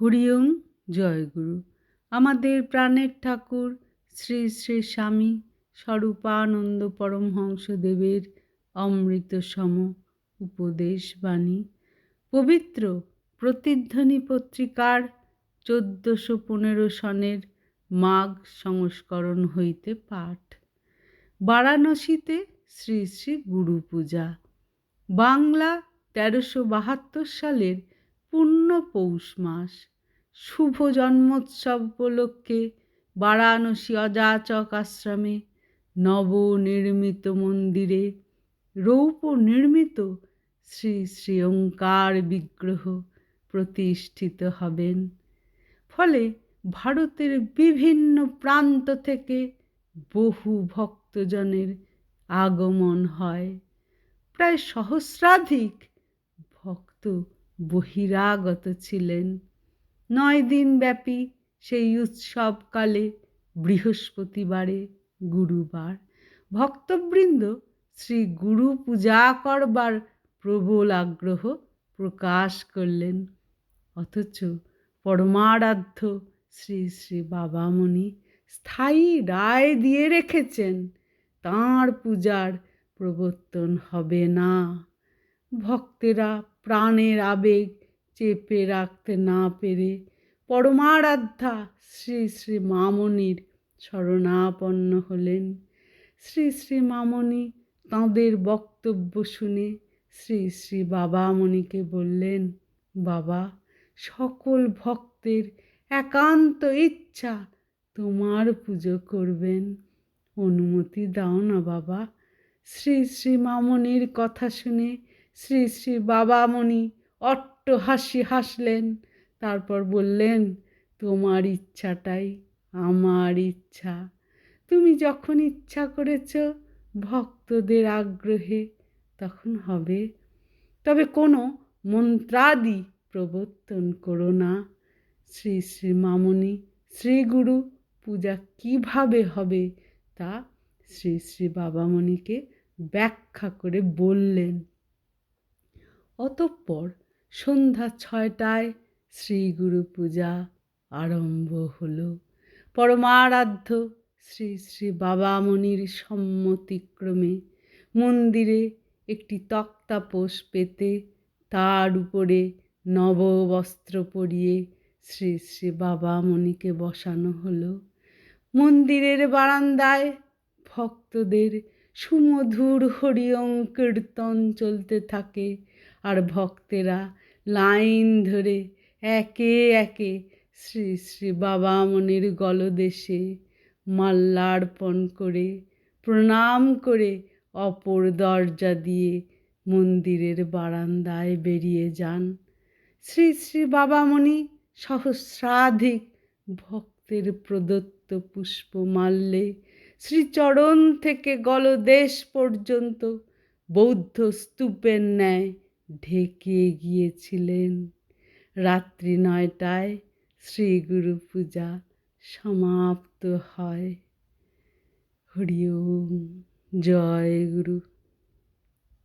হরিওম জয়গুরু আমাদের প্রাণের ঠাকুর শ্রী শ্রী স্বামী স্বরূপানন্দ পরমহংসদেবের অমৃত সম উপদেশ বাণী পবিত্র প্রতিধ্বনি পত্রিকার চোদ্দশো পনেরো সনের মাঘ সংস্করণ হইতে পাঠ। বারাণসীতে শ্রী শ্রী গুরু পূজা বাংলা তেরোশো বাহাত্তর সালের পূর্ণ পৌষ মাস। শুভ জন্মোৎসব উপলক্ষে বারাণসী অযাচক আশ্রমে নবনির্মিত মন্দিরে রৌপ নির্মিত শ্রী শ্রী ওঙ্কার বিগ্রহ প্রতিষ্ঠিত হবেন। ফলে ভারতের বিভিন্ন প্রান্ত থেকে বহু ভক্তজনের আগমন হয়। প্রায় সহস্রাধিক ভক্ত বহিরাগত ছিলেন। নয় দিন ব্যাপী সেই উৎসবকালে, বৃহস্পতিবারে, গুরুবার। ভক্তবৃন্দ শ্রী গুরু পূজা করবার প্রবল আগ্রহ প্রকাশ করলেন। অথচ পরমারাধ্য শ্রী শ্রী বাবামণি স্থায়ী রায় দিয়ে রেখেছেন, তাঁর পূজার প্রবর্তন হবে না। ভক্তেরা প্রাণের আবেগ চেপে রাখতে না পেরে পরমারাধ্যা শ্রী শ্রী মামনির শরণাপন্ন হলেন। শ্রী শ্রী মামনি তাঁদের বক্তব্য শুনে শ্রী শ্রী বাবামণিকে বললেন, বাবা, সকল ভক্তের একান্ত ইচ্ছা তোমার পুজো করবেন। অনুমতি দাও না বাবা। শ্রী শ্রী মামনির কথা শুনে শ্রী শ্রী বাবামণি অট্ট হাসি হাসলেন। তারপর বললেন, তোমার ইচ্ছাটাই আমার ইচ্ছা। তুমি যখন ইচ্ছা করেছ ভক্তদের আগ্রহে, তখন হবে। তবে কোনো মন্ত্রাদি প্রবর্তন করো না। শ্রী শ্রী মামনি শ্রীগুরু পূজা কীভাবে হবে তা শ্রী শ্রী বাবামণিকে ব্যাখ্যা করে বললেন। অতঃপর সন্ধ্যা ছয়টায় শ্রীগুরু পূজা আরম্ভ হলো। পরমারাধ্য শ্রী শ্রী বাবামণির সম্মতিক্রমে মন্দিরে একটি তক্তাপোষ পেতে তার উপরে নববস্ত্র পরিয়ে শ্রী শ্রী বাবামণিকে বসানো হলো। মন্দিরের বারান্দায় ভক্তদের সুমধুর হরিওম কীর্তন চলতে থাকে। আর ভক্তেরা লাইন ধরে একে একে শ্রী শ্রী বাবা বাবামণির গলদেশে মাল্যার্পণ করে, প্রণাম করে অপর দরজা দিয়ে মন্দিরের বারান্দায় বেরিয়ে যান। শ্রী শ্রী বাবামণি সহস্রাধিক ভক্তের প্রদত্ত পুষ্প পুষ্পমাল্যে শ্রীচরণ থেকে গলদেশ পর্যন্ত বৌদ্ধ স্তূপের ন্যায় ঢেকে গিয়েছিলেন। রাত্রি নয়টায় শ্রীগুরু পূজা সমাপ্ত হয়। হরি ওম জয় গুরু।